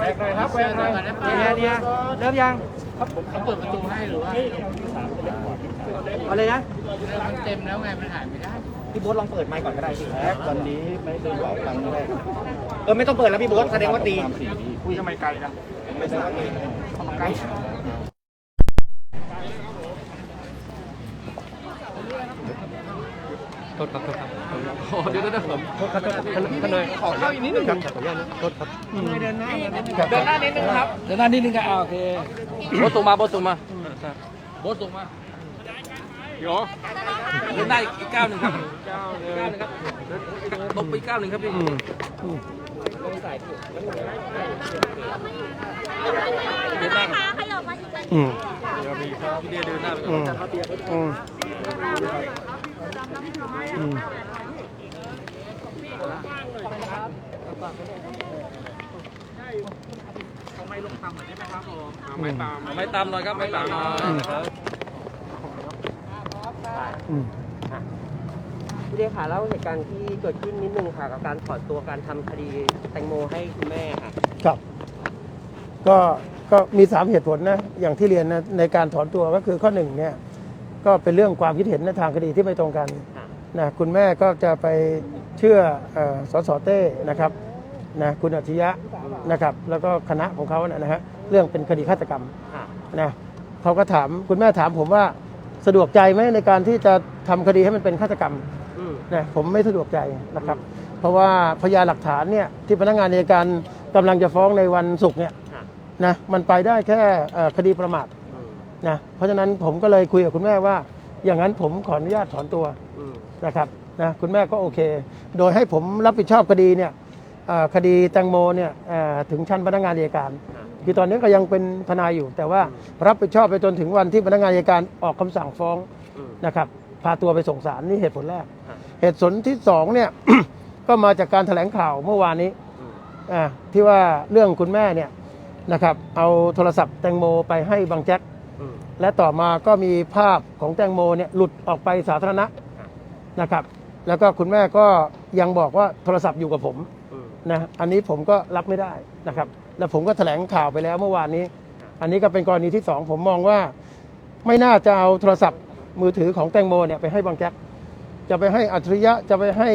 แบกหน่อยครับแบกหน่อยเนี่ยเนี่ยเริ่มยังเขาเปิดประตูให้หรือว่าเอาเลยนะมันเต็มแล้วไงมันหายไม่ได้พี่โบ๊ทลองเปิดไมค์ก่อนก็ได้พี่แบกวันนี้ไม่ได้บอกตังค์แรกเออไม่ต้องเปิดแล้วพี่โบ๊ทแสดงว่าตีสามสี่วิอุ้ยทำไมไกลจังไม่ใช่ว่าตีทำไมไกลโทษครับโทษครับ โอ้เดี๋ยวเดี๋ยวเดี๋ยวผม โทษครับท่านนายขอเข้าอีกนิดนึงครับขออนุญาตนะโทษครับเดินหน้านิดนึงครับเดินหน้านิดนึงครับอ่าโอเคโบสส่งมาโบสส่งมาโบสส่งมาโยเดินหน้าอีกก้าวหนึ่งครับก้าวหนึ่งครับตบไปอีกก้าวหนึ่งครับพี่เดินหน้าครับขยับมาอีกอืมเดี๋ยวพี่พี่เดียเดินหน้าไปก่อือ นมอืมอืมไม่ตามไม่ตามหน่อยครับไม่ตามหน่อยครับอืมพี่เดชค่ะเล่าเหตุการณ์ที่เกิดขึ้นนิดนึงค่ะ กับการถอนตัวการทำคดีแตงโมให้คุณแม่ค่ะครับ ก็ก็มีสามเหตุผลนะอย่างที่เรียนนะในการถอนตัวก็คือข้อหนึ่งเนี่ยก็เป็นเรื่องความคิดเห็นในทางคดีที่ไม่ตรงกันค่ะนะคุณแม่ก็จะไป เชื่อเอ่อสสเต้นะครับนะคุณอัจฉริยะนะครับแล้วก็คณะของเขานะนะฮะเรื่องเป็นคดีฆาตกรรมค่ะนะเขาก็ถามคุณแม่ถามผมว่าสะดวกใจไหมในการที่จะทำคดีให้มันเป็นฆาตกรรมอืมนะผมไม่สะดวกใจนะครับ เพราะว่าพยานหลักฐานเนี่ยที่พนักงานในการกำลังจะฟ้องในวันศุกร์เนี่ยค่ะนะมันไปได้แค่เอ่อคดีประมาทอืมนะเพราะฉะนั้นผมก็เลยคุยกับคุณแม่ว่า อย่างนั้นผมขออนุญาตถอนตัวอืมนะครับ นะคุณแม่ก็โอเค โดยให้ผมรับผิดชอบคดีเนี่ยเอ่อคดีแตงโมเนี่ยเอ่อถึงชั้นพนักงานอัยการค่ะคือตอนนี้ก็ยังเป็นทนายอยู่ แต่ว่ารับผิดชอบไปจนถึงวันที่พนักงานอัยการออกคำสั่งฟ้องอืมนะครับพาตัวไปส่งศาลนี่เหตุผลแรกค่ะเหตุผลที่สองเนี่ยก็มาจากการแถลงข่าวเมื่อวานนี้อืมอ่าที่ว่าเรื่องคุณแม่เนี่ยนะครับเอาโทรศัพท์แตงโมไปให้บางแจ็คอืมและต่อมาก็มีภาพของแตงโมเนี่ยหลุดออกไปสาธารณะครับนะครับ แล้วก็คุณแม่ก็ยังบอกว่าโทรศัพท์อยู่กับผมอืมนะอันนี้ผมก็รับไม่ได้นะครับ แล้วผมก็แถลงข่าวไปแล้วเมื่อวานนี้ อันนี้ก็เป็นกรณีที่สองผมมองว่า ไม่น่าจะเอาโทรศัพท์มือถือของแตงโมเนี่ยไปให้บางแจ็คจะไปให้อัจฉริยะจะไปให้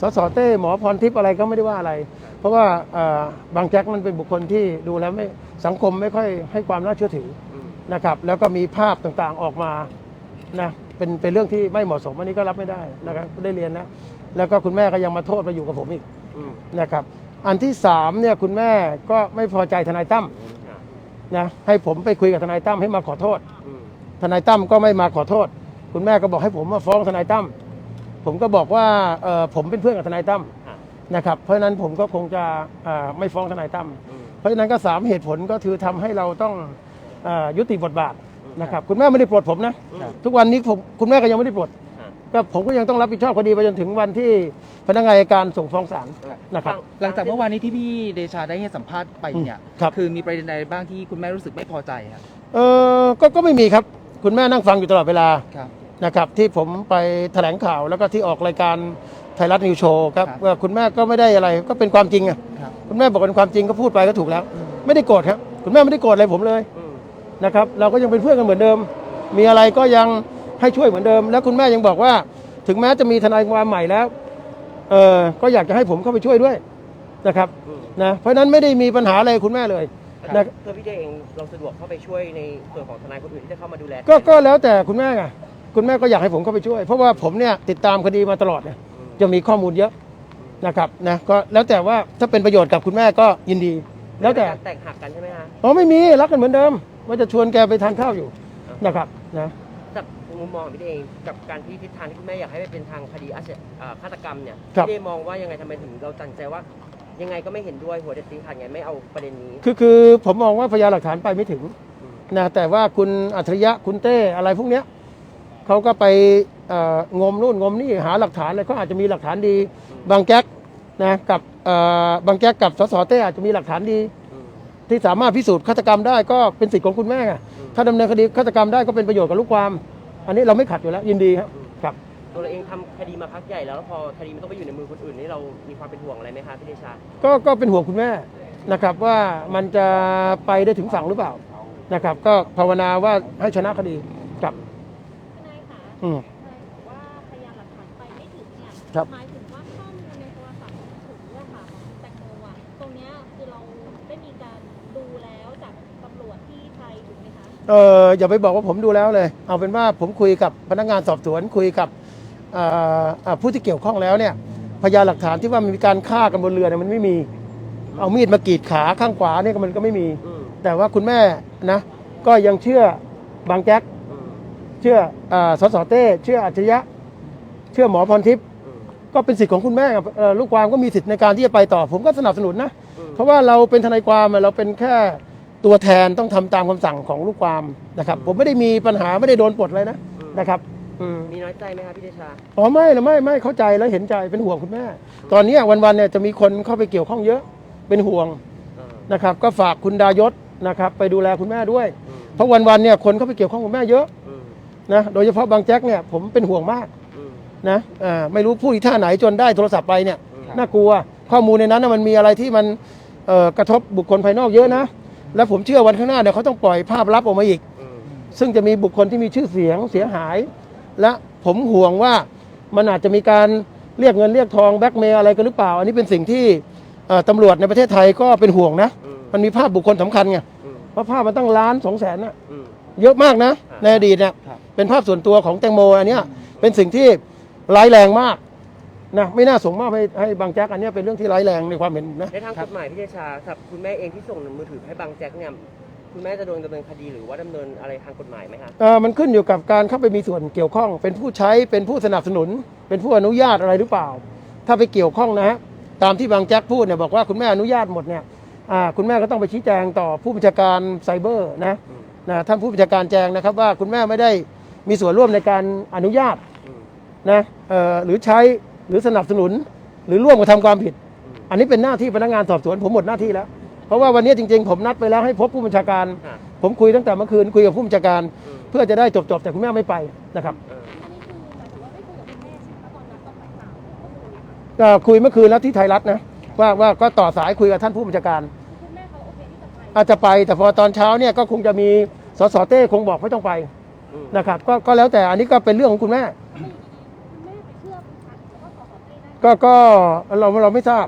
สสเต้หมอพรทิพย์อะไรก็ไม่ได้ว่าอะไร เพราะว่าเอ่อบางแจ็คมันเป็นบุคคลที่ดูแล้วไม่สังคมไม่ค่อยให้ความน่าเชื่อถืออืมนะครับ แล้วก็มีภาพต่างๆออกมานะ เป็นเป็นเรื่องที่ไม่เหมาะสมอันนี้ก็รับไม่ได้นะครับได้เรียนนะแล้วก็คุณแม่ก็ยังมาโทษมาอยู่กับผมอีกอืมนะครับ อันที่สามเนี่ยคุณแม่ก็ไม่พอใจทนายตั้มค่ะนะให้ผมไปคุยกับทนายตั้มให้มาขอโทษอืมทนายตั้มก็ไม่มาขอโทษ คุณแม่ก็บอกให้ผมมาฟ้องทนายตั้มผมก็บอกว่าเอ่อผมเป็นเพื่อนกับทนายตั้มค่ะนะครับ เพราะฉะนั้นผมก็คงจะเอ่อไม่ฟ้องทนายตั้มอืมเพราะฉะนั้นก็สามเหตุผลก็คือทำให้เราต้องเออยุติบทบาท นะครับคุณแม่ไม่ได้ปลดผมนะ ทุกวันนี้ผมคุณแม่ก็ยังไม่ได้ปลดค่ะก็ผมก็ยังต้องรับผิดชอบคดีไปจนถึงวันที่พนักงานอัยการส่งฟ้องศาลนะครับหลังจากเมื่อวานนี้ที่พี่เดชาได้ให้สัมภาษณ์ไปเนี่ยอืมครับคือมีประเด็นใดบ้างที่คุณแม่รู้สึกไม่พอใจครับเออก็ก็ไม่มีครับ คุณแม่นั่งฟังอยู่ตลอดเวลาครับนะครับที่ผมไปแถลงข่าวแล้วก็ที่ออกรายการไทยรัฐนิวโชว์ครับครับว่าคุณแม่ก็ไม่ได้อะไรก็เป็นความจริงอะครับคุณแม่บอกเป็นความจริงก็พูดไปก็ถูกแล้ว ไม่ได้โกรธครับ คุณแม่ไม่ได้โกรธอะไรผมเลยอืม นะครับเราก็ยังเป็นเพื่อนกันเหมือนเดิม มีอะไรก็ยังให้ช่วยเหมือนเดิม แล้วคุณแม่ยังบอกว่า ถึงแม้จะมีทนายความใหม่แล้วเออก็อยากจะให้ผมเข้าไปช่วยด้วยนะครับอืมนะเพราะฉะนั้นไม่ได้มีปัญหาอะไรกับคุณแม่เลยนะเพื่อพี่เดชเองเราสะดวกเข้าไปช่วยในส่วนของทนายคนอื่นที่จะเข้ามาดูแลก็ก็แล้วแต่คุณแม่ไงคุณแม่ก็อยากให้ผมเข้าไปช่วย เพราะว่าผมเนี่ยติดตามคดีมาตลอดเนี่ยจะมีข้อมูลเยอะนะครับนะก็แล้วแต่ว่าถ้าเป็นประโยชน์กับคุณแม่ก็ยินดี แล้วแต่แตกหักกันใช่ไหมคะอ๋อไม่มีรักกันเหมือนเดิม ว่าจะชวนแกไปทานข้าวอยู่นะครับนะจากมุมมองของพี่เดชเองกับการที่ทิศทางที่คุณแม่อยากให้ไปเป็นทางคดีอาชญาอ่าฆาตกรรมเนี่ยครับพี่เดชมองว่ายังไงทำไมถึงเราตัดใจว่า ยังไงก็ไม่เห็นด้วยหัวเด็ดตีนขาดไงไม่เอาประเด็นนี้ คือคือผมมองว่าพยานหลักฐานไปไม่ถึงนะแต่ว่าคุณอัจฉริยะคุณเต้อะไรพวกเนี้ยเขาก็ไปเอ่องมนู่นงมนี่หาหลักฐานอะไรเขาอาจจะมีหลักฐานดี บางแจ๊กนะกับเอ่อบางแจ๊กกับสสเต้อาจจะมีหลักฐานดีอืม ที่สามารถพิสูจน์ฆาตกรรมได้ก็เป็นสิทธิ์ของคุณแม่ไงถ้าดำเนินคดีฆาตกรรมได้ก็เป็นประโยชน์กับลูกความ อันนี้เราไม่ขัดอยู่แล้วยินดีครับครับ ตัวเราเองทำคดีมาพักใหญ่แล้วแล้วพอคดีมันต้องไปอยู่ในมือคนอื่นนี่เรามีความเป็นห่วงอะไรไหมคะพี่เดชา ก็ก็เป็นห่วงคุณแม่นะครับว่ามันจะไปได้ถึงฝั่งหรือเปล่านะครับ ก็ภาวนาว่าให้ชนะคดีกับทนายคะอืม ทนายบอกว่าพยานหลักฐานไปไม่ถึงเนี่ยครับ หมายถึงว่าข้อมูลในโทรศัพท์มือถืออะค่ะของแตงโมอะตรงเนี้ยคือเราได้ มีการดูแล้วจากตำรวจที่ไทยถูกไหมคะเอออย่าไปบอกว่าผมดูแล้วเลย เอาเป็นว่าผมคุยกับพนักงานสอบสวนคุยกับอ่อเอ่อผู้ที่เกี่ยวข้องแล้วเนี่ยพยานหลักฐานที่ว่ามีการฆ่ากันบนเรือเนี่ยมันไม่มี เอามีดมากรีดขาข้างขวาเนี่ยมันก็ไม่มี อืมแต่ว่าคุณแม่นะก็ยังเชื่อบางแจ็คอืมเชื่ออาสสเต้เชื่ออัจฉริยะ เชื่อหมอพรทิพย์ ก็เป็นสิทธิ์ของคุณแม่ครับเอ่อลูกความก็มีสิทธิ์ในการที่จะไปต่อ ผมก็สนับสนุนนะอืมเพราะว่าเราเป็นทนายความอะเราเป็นแค่ตัวแทนต้องทำตามคำสั่งของลูกความนะครับ ผมไม่ได้มีปัญหาไม่ได้โดนปลดเลยนะนะครับอืม มีน้อยใจไหมคะพี่เดชา อ๋อไม่นะไม่ไม่เข้าใจแล้วเห็นใจเป็นห่วงคุณแม่ ตอนเนี้ยวันๆเนี่ยจะมีคนเข้าไปเกี่ยวข้องเยอะเป็นห่วงเออ นะครับ ก็ฝากคุณดายศนะครับ ไปดูแลคุณแม่ด้วยอืมเพราะวันๆเนี่ยคนเข้าไปเกี่ยวข้องกับแม่เยอะอืมนะโดยเฉพาะบางแจ็คเนี่ยผมเป็นห่วงมากอืม นะอ่าไม่รู้พูดอีท่าไหนจนได้โทรศัพท์ไปเนี่ยอืมน่ากลัวข้อมูลในนั้นนะมันมีอะไรที่มันเอ่อกระทบบุคคลภายนอกเยอะนะ และผมเชื่อวันข้างหน้าเนี่ยเขาต้องปล่อยภาพลับออกมาอีกอืมซึ่งจะมีบุคคลที่มีชื่อเสียงเสียหาย และผมห่วงว่ามันอาจจะมีการเรียกเงินเรียกทองแบ็กเมย์อะไรกันหรือเปล่า อันนี้เป็นสิ่งที่เอ่อตำรวจในประเทศไทยก็เป็นห่วงนะอืมมันมีภาพบุคคลสำคัญไงอืมเพราะภาพมันตั้งล้านสองแสนนะอืมเยอะมากนะอ่าในอดีตเนี่ยครับเป็นภาพส่วนตัวของแตงโมอันเนี้ยเป็นสิ่งที่ ร้ายแรงมากนะไม่น่าส่งมอบให้ให้บางแจ็คอันเนี้ยเป็นเรื่องที่ร้ายแรงในความเห็นผมนะ ในทางกฎหมายพี่เดชาสำหรับคุณแม่เองที่ส่งมือถือให้บางแจ็คเนี่ยคุณแม่จะโดนดำเนินคดีหรือว่าดำเนินอะไรทางกฎหมายไหมคะ เอ่อมันขึ้นอยู่กับการเข้าไปมีส่วนเกี่ยวข้อง เป็นผู้ใช้เป็นผู้สนับสนุน เป็นผู้อนุญาตอะไรหรือเปล่า ถ้าไปเกี่ยวข้องนะฮะตามที่บางแจ็คพูดเนี่ยบอกว่าคุณแม่อนุญาตหมดเนี่ยอ่าคุณแม่ก็ต้องไปชี้แจงต่อผู้บัญชาการไซเบอร์นะอืมนะท่านผู้บัญชาการแจงนะครับว่าคุณแม่ไม่ได้มีส่วนร่วมในการอนุญาตอืม นะเอ่อหรือใช้หรือสนับสนุน หรือร่วมกระทำความผิด อันนี้เป็นหน้าที่พนักงานสอบสวนผมหมดหน้าที่แล้ว เพราะว่าวันนี้จริง ๆ ผมนัดไปแล้วให้พบผู้บัญชาการค่ะผมคุยตั้งแต่เมื่อคืนคุยกับผู้บัญชาการอืมเพื่อจะได้จบๆแต่คุณแม่ไม่ไปนะครับเอออันนี้คือหมายถึงว่าไม่คุยกับคุณแม่ใช่ไหมคะตอนนัดตอนบ่ายสามก็คุยค่ะก็คุยเมื่อคืนแล้วที่ไทยรัฐนะว่าว่าก็ต่อสายคุยกับท่านผู้บัญชาการคุณแม่เขาโอเคที่จะไปอาจจะไปแต่พอตอนเช้าเนี่ยก็คงจะมีสสเต้คงบอกไม่ต้องไปอืมนะครับก็ก็แล้วแต่อันนี้ก็เป็นเรื่องของคุณแม่ คุณแม่ไปเชื่อคุณชัดว่าสสเต้ได้ ก็ก็เราเราไม่ทราบ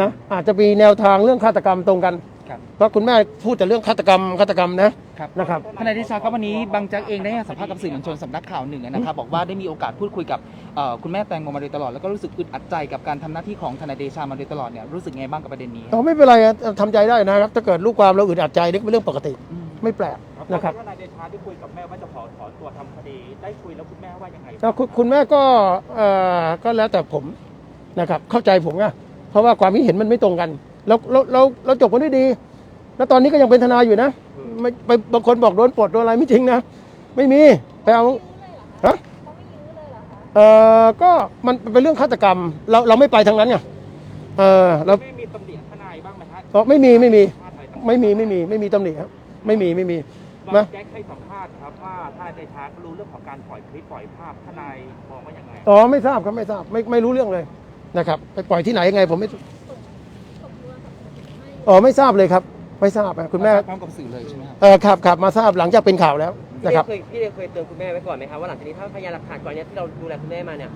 นะอาจจะมีแนวทางเรื่องฆาตกรรมตรงกันครับ เพราะคุณแม่พูดแต่เรื่องฆาตกรรมฆาตกรรมนะ ครับนะครับทนายเดชาครับวันนี้บางแจ็คเองได้ให้สัมภาษณ์กับสื่อมวลชนสำนักข่าวหนึ่งนะครับบอกว่าได้มีโอกาสพูดคุยกับเอ่อคุณแม่แตงโมมาโดยตลอดแล้วก็รู้สึกอึดอัดใจกับการทำหน้าที่ของทนายเดชามาโดยตลอดเนี่ยรู้สึกไงบ้างกับประเด็นนี้เราไม่เป็นไรอะทำใจได้นะครับ ถ้าเกิดลูกความเราอึดอัดใจนี่ก็เป็นเรื่องปกติอืม ไม่แปลกนะครับ ว่านายเดชาได้คุยกับแม่ว่าจะขอถอนตัวทำคดีได้คุยแล้วคุณแม่ว่ายังไง แล้วคุณคุณแม่ก็เอ่อก็แล้วแต่ผม นะครับเข้าใจผมอะเพราะว่าความคิดเห็นมันไม่ตรงกัน แล้วเราเราเราจบกันด้วยดี แล้วตอนนี้ก็ยังเป็นทนายอยู่นะไม่ไปบางคนบอกโดนปลดโดนอะไรไม่จริงนะ ไม่มีไปเอาฮะเขาไม่ยื้อเลยเหรอคะเออก็มันเป็นเรื่องฆาตกรรม เราเราไม่ไปทางนั้นไงเออเราไม่มีตำหนิทนายบ้างไหมฮะอ๋อไม่มีไม่มีว่าไทยไม่มีไม่มีไม่มีตำหนิครับไม่มีไม่มีบานะงแจ็คให้สัมภาษณ์ครับว่าถ้านายเดชาก็รู้เรื่องของการปล่อยคลิปปล่อยภาพทนายมองว่ายังไงอ๋อไม่ทราบครับไม่ทราบไม่ไม่รู้เรื่องเลย นะครับไปปล่อยที่ไหนยังไงผมไม่ส่งโทรศัพท์ให้อ๋อไม่ทราบเลยครับ ไม่ทราบอะคุณแม่พร้อมกับสื่อเลยใช่ไหมครับเออครับครับมาทราบหลังจากเป็นข่าวแล้วพี่นะเดครับเคยพี่เดเคยเตือนคุณแม่ไว้ก่อนไหมคะว่าหลังจากนี้ถ้าพยานหลักฐานก่อนเนี้ยที่เราดูแลคุณแม่มาเนี่ย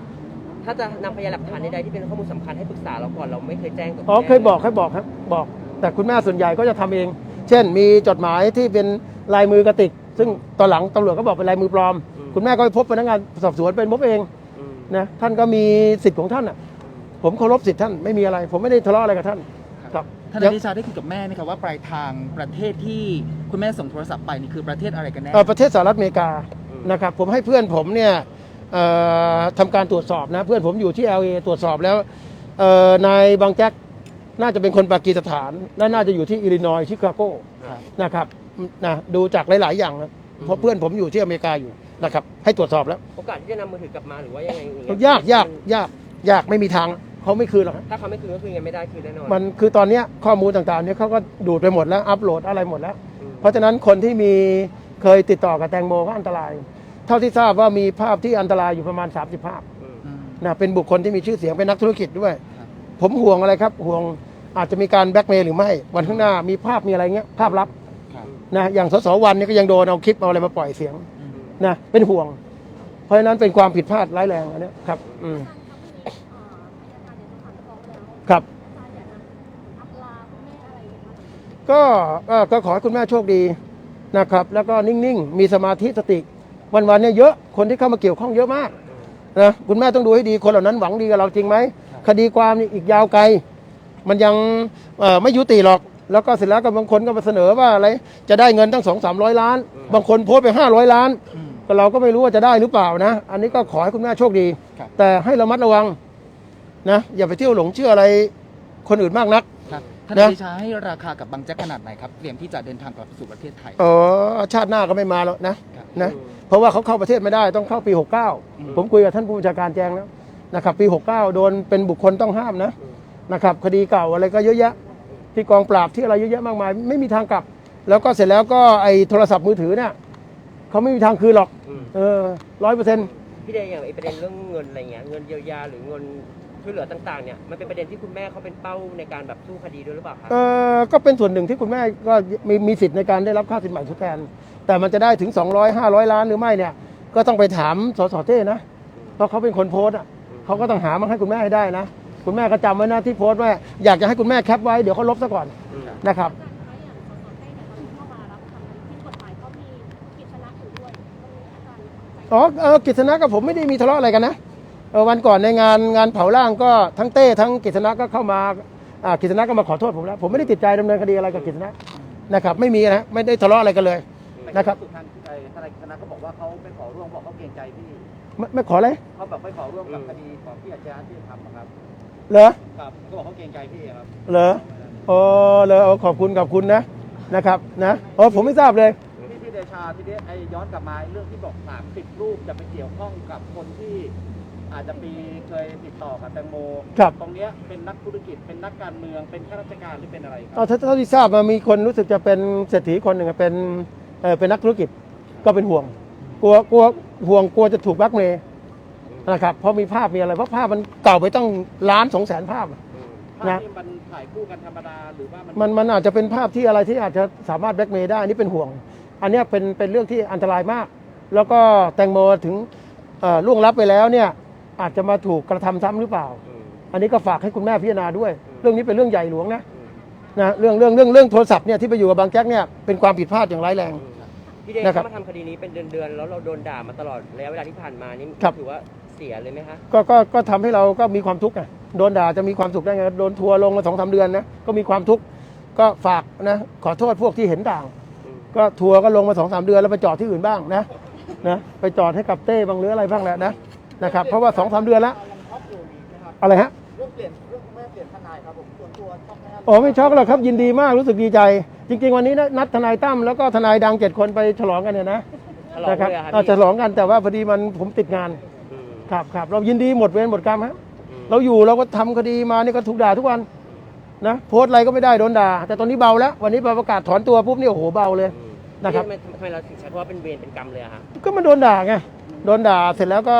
ถ้าจะนำพยานหลักฐานใดๆที่เป็นข้อมูลสำคัญให้ปรึกษาเราก่อนเราไม่เคยแจ้งกับณอ๋อแม่ เคยบอกเคยบอกครับบอก แต่คุณแม่ส่วนใหญ่ก็จะทำเอง เช่น มีจดหมายที่เป็นลายมือกระติก ซึ่งตอนหลังตำรวจก็บอกเป็นลายมือปลอมคุณแม่ก็ไปพบพนักงานสอบสวนเป็นพบเองอืมนะท่านก็มีสิทธิ์ของท่านอะ ผมเคารพสิทธิ์ท่านไม่มีอะไร ผมไม่ได้ทะเลาะอะไรกับท่านครับทนายเดชาได้คุยกับแม่ไหมครับว่าปลายทางประเทศที่คุณแม่ส่งโทรศัพท์ไปนี่คือประเทศอะไรกันแน่ เอ่อประเทศสหรัฐอเมริกานะครับผมให้เพื่อนผมเนี่ยเอ่อทำการตรวจสอบนะเพื่อนผมอยู่ที่ LA ตรวจสอบแล้วเอ่อนายบางแจ็คน่าจะเป็นคนปากีสถานและน่าจะอยู่ที่อิลลินอยส์ชิคาโกครับ นะครับนะดูจากหลาย ๆ อย่างนะเพราะเพื่อนผมอยู่ที่อเมริกาอยู่นะครับให้ตรวจสอบแล้ว โอกาสที่จะนำมือถือกลับมาหรือว่ายังไงองเงี้ยากยากยากยากไม่มีทาง เขาไม่คืนหรอกครับถ้าเขาไม่คืนก็คืนกันไม่ได้คืนแน่นอนมันคือตอนเนี้ยข้อมูลต่างๆเนี่ยเขาก็ดูดไปหมดแล้วอัปโหลดอะไรหมดแล้ว อืมเพราะฉะนั้นคนที่มีเคยติดต่อกับแตงโมก็อันตราย เท่าที่ทราบว่ามีภาพที่อันตรายอยู่ประมาณ 30 ภาพอืมอืม นะเป็นบุคคลที่มีชื่อเสียงเป็นนักธุรกิจด้วย ครับ ผมห่วงอะไรครับห่วงอาจจะมีการแบล็กเมย์หรือไม่วันข้างหน้ามีภาพมีอะไรเงี้ยภาพลับครับนะอย่างสสวันเนี่ยก็ยังโดนเอาคลิปเอาอะไรมาปล่อยเสียงนะเป็นห่วง เพราะฉะนั้นเป็นความผิดพลาดร้ายแรงอันเนี้ยครับอืม ครับ ก็ก็ก็ขอให้คุณแม่โชคดีนะครับ แล้วก็นิ่งๆ มีสมาธิสติ วันๆเนี่ยเยอะ คนที่เข้ามาเกี่ยวข้องเยอะมากนะคุณแม่ต้องดูให้ดีคนเหล่านั้นหวังดีกับเราจริงไหม คดีความนี่อีกยาวไกล มันยังเอ่อไม่ยุติหรอก แล้วก็เสร็จแล้วก็บางคนก็มาเสนอว่าอะไร จะได้เงินตั้งสองสามร้อยล้าน บางคนโพสต์ไปห้าร้อยล้านอืมก็เราก็ไม่รู้ว่าจะได้หรือเปล่านะ อันนี้ก็ขอให้คุณแม่โชคดี ครับ แต่ให้ระมัดระวัง นะอย่าไปเที่ยวหลงเชื่ออะไรคนอื่นมากนัก ครับทนะนายเดชาให้ราคากับบางแจ็คขนาดไหนครับ เตรียมที่จะเดินทางกลับสู่ประเทศไทย อ๋อชาติหน้าก็ไม่มาแล้วนะครับนะเพราะว่าเขาเข้าประเทศไม่ได้ต้องเข้าปีอืม69 ผมคุยกับท่านผู้บัญชาการแจ้งแล้วนะครับปี 69 โดนเป็นบุคคลต้องห้ามนะนะครับคดีเก่าอะไรก็เยอะแยะ ที่กองปราบที่อะไรเยอะแยะมากมาย ไม่มีทางกลับ แล้วก็เสร็จแล้วก็ไอ้โทรศัพท์มือถือเนี่ยเขาไม่มีทางคืนหรอกอืมเออร้อยเปอร์เซ็นต์ พี่เดย์อย่างไอ้ประเด็นเรื่องเงินอะไรเงี้ยเงินเยียวยาหรือเงิน ช่วยเหลือต่างๆเนี่ยมันเป็นประเด็นที่คุณแม่เขาเป็นเป้าในการแบบสู้คดีด้วยหรือเปล่าครับ เออก็เป็นส่วนหนึ่งที่คุณแม่ก็มีมีสิทธิ์ในการได้รับค่าสินใหม่ทดแทน แต่มันจะได้ถึง 200 500 ล้านหรือไม่เนี่ย ก็ต้องไปถามสสเต้นะ เพราะเขาเป็นคนโพสต์อะเขาก็ต้องหามาให้คุณแม่ให้ได้นะ คุณแม่ก็จำไว้นะที่โพสต์ว่าอยากจะให้คุณแม่แคปไว้เดี๋ยวเขาลบซะก่อนอืม นะครับอ๋อเออกิษณะกับผมไม่ได้มีทะเลาะอะไรกันนะ เออวันก่อนในงานงานเผาร่างก็ทั้งเต้ทั้งกิษณะก็เข้ามาอ่ากิษณะก็มาขอโทษผมแล้ว ผมไม่ได้ติดใจดำเนินคดีอะไรกับกิษณะนะครับไม่มีนะไม่ได้ทะเลาะอะไรกันเลยนะครับทางทนายคณะก็บอกว่าเขาไม่ขอร่วมบอกเขาเกรงใจพี่ไม่ไม่ขอเลยเขาแบบไม่ขอร่วมกับคดีของพี่อาจารย์ที่ทำอะครับเหรอครับก็บอกเขาเกรงใจพี่ครับเหรอโอ้เหรอโอ้ขอบคุณขอบคุณนะนะครับนะโอ้ผมไม่ทราบเลย พี่พี่เดชาทีนี้ไอ้ย้อนกลับมาเรื่องที่บอกสามสิบรูปจะไปเกี่ยวข้องกับคนที่ อาจจะมีเคยติดต่อกับแตงโมครับ ตรงเนี้ยเป็นนักธุรกิจเป็นนักการเมืองเป็นข้าราชการหรือเป็นอะไรครัเอาถ้าเท่าที่ทราบมามีคนรู้สึกจะเป็นเศรษฐีคนหนึ่งอะเป็นเออเป็นนักธุรกิจก็เป็นห่วง กลัวกลัวห่วงกลัวจะถูกแบล็กเมย์นะครับเพราะมีภาพมีอะไรเพราะภาพมันเก่าไปต้องล้านสองแสนภาพอะ ภาพนะ ที่มันถ่ายคู่กันธรรมดาหรือว่ามันมันมันอาจจะเป็นภาพที่อะไรที่อาจจะสามารถแบล็กเมย์ได้อันนี้เป็นห่วง อันเนี้ยเป็นเป็นเรื่องที่อันตรายมาก แล้วก็แตงโมถึงเอ่อล่วงลับไปแล้วเนี่ย อาจจะมาถูกกระทำซ้ำหรือเปล่าอืมอันนี้ก็ฝากให้คุณแม่พิจารณาด้วยอืมเรื่องนี้เป็นเรื่องใหญ่หลวงนะอืมนะเรื่องเรื่องเรื่องเรื่องโทรศัพท์เนี่ยที่ไปอยู่กับบางแจ๊กเนี่ยเป็นความผิดพลาดอย่างร้ายแรง พี่เดย์นะครับ เขามาทำคดีนี้เป็นเดือนๆแล้วเราโดนด่ามาตลอดระยะเวลาที่ผ่านมานี่ครับ ถือว่าเสียเลยไหมคะก็ก็ก็ทำให้เราก็มีความทุกข์ไงโดนด่าจะมีความสุขได้ไงโดนทัวร์ลงมาสองสามเดือนนะก็มีความทุกข์ก็ฝากนะขอโทษพวกที่เห็นต่าง อืมก็ทัวร์ก็ลงมาสองสามเดือนแล้วไปจอดที่อื่นบ้างนะนะไปจอดให้กับเต้บางหรืออะไรบ้างแหละนะ นะครับเพราะว่าสองสามเดือนแล้วอะไรฮะเรื่องเปลี่ยนเรื่องแม่เปลี่ยนทนายครับผมส่วนตัวชอบแม่โอ้ไม่ช็อกหรอกครับยินดีมากรู้สึกดีใจ จริง ๆ วันนี้นะนัดทนายตั้มแล้วก็ทนายดังเจ็ดคนไปฉลองกันเนี่ยนะฉลองนะครับเลยอะครับอ่าพี่ฉลองกันแต่ว่าพอดีมันผมติดงานอืมครับครับเรายินดีหมดเวรหมดกรรมฮะอืมเราอยู่เราก็ทำคดีมานี่ก็ถูกด่าทุกวันนะโพสต์อะไรก็ไม่ได้โดนด่าแต่ตอนนี้เบาแล้ว วันนี้พอประกาศถอนตัวปุ๊บนี่โอ้โหเบาเลยอืมนะครับทำไมทำไมเราถึงใช้คำว่าเป็นเวรเป็นกรรมเลยอะฮะก็มันโดนด่าไงโดนด่าเสร็จแล้วก็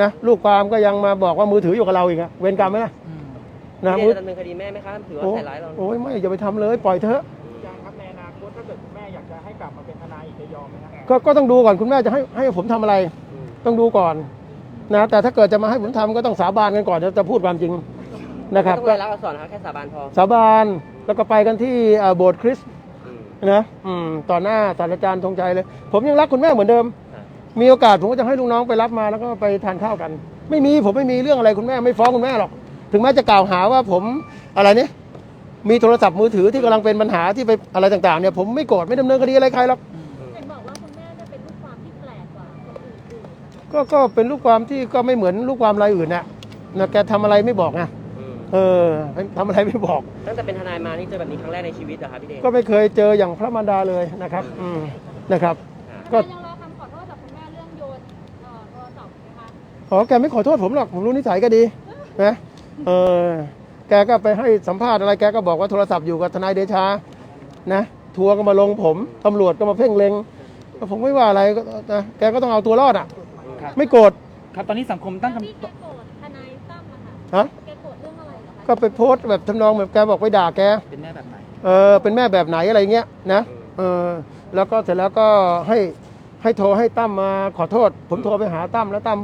นะลูกความก็ยังมาบอกว่ามือถืออยู่กับเราอีกอะเวรกรรมไหมล่ะอืมนะพี่มืเดอย์จะดำเนินคดีแม่ไหมคะถือว่าโอ้ใส่ร้ายเราโอ้ยไม่อย่าไปทำเลย ปล่อยเถอะอาจารย์ครับในอนาคตถ้าเกิดแม่อยากจะให้กลับมาเป็นทนายอีกจะยอมไหมครับก็ก็ต้องดูก่อนคุณแม่จะให้ให้ผมทำอะไรอืมต้องดูก่อนนะแต่ถ้าเกิดจะมาให้ผมทำก็ต้องสาบานกันก่อนจะจะพูดความจริงนะครับไม่ต้องรายลักษณ์อักษรนะครับแค่สาบานพอสาบานแล้วก็ไปกันที่เอ่อโบสถ์คริสต์อืมนะอืมต่อหน้าศาสตราจารย์ธงชัยเลย ผมยังรักคุณแม่เหมือนเดิมครับ มีโอกาสผมก็จะให้ลูกน้องไปรับมาแล้วก็ไปทานข้าวกัน ไม่มีผมไม่มีเรื่องอะไรคุณแม่ไม่ฟ้องคุณแม่หรอก ถึงแม้จะกล่าวหาว่าผมอะไรเนี่ยมีโทรศัพท์มือถือที่กำลังเป็นปัญหาที่ไปอะไรต่างๆเนี่ยผมไม่โกรธไม่ดำเนินคดีอะไรใครหรอกเห็นบอกว่าคุณแม่เนี่ยเป็นลูกความที่แปลกกว่าคนอื่นก็ก็เป็นลูกความที่ก็ไม่เหมือนลูกความรายอื่นนะนะแกทำอะไรไม่บอกนะอืมเออทำอะไรไม่บอก ตั้งแต่เป็นทนายมานี่เจอแบบนี้ครั้งแรกในชีวิตเหรอครับพี่เดชก็ไม่เคยเจออย่างพระมารดาเลยนะครับ อืมนะครับๆก็ อ๋อแกไม่ขอโทษผมหรอก ผมรู้นิสัยแก็ดีนะเออแกก็ไปให้สัมภาษณ์อะไรแกก็บอกว่าโทรศัพท์อยู่กับทนายเดชานะทัวร์ก็มาลงผมตำรวจก็มาเพ่งเล็งก็ผมไม่ว่าอะไรก็นะแกก็ต้องเอาตัวรอดอะ ครับไม่โกรธครับตอนนี้สังคมตั้งคำที่แกโกรธทนายตั้มอะค่ะฮะแกโกรธเรื่องอะไรเหรอคะก็ไปโพสต์แบบทำนองแบบแกบอกไปด่าแกเป็นแม่แบบไหน เออเป็นแม่แบบไหนอะไรเงี้ยนะเออแล้วก็เสร็จแล้วก็ให้ให้โทรให้ตั้มมาขอโทษ ผมโทรไปหาตั้มแล้วตั้มบอก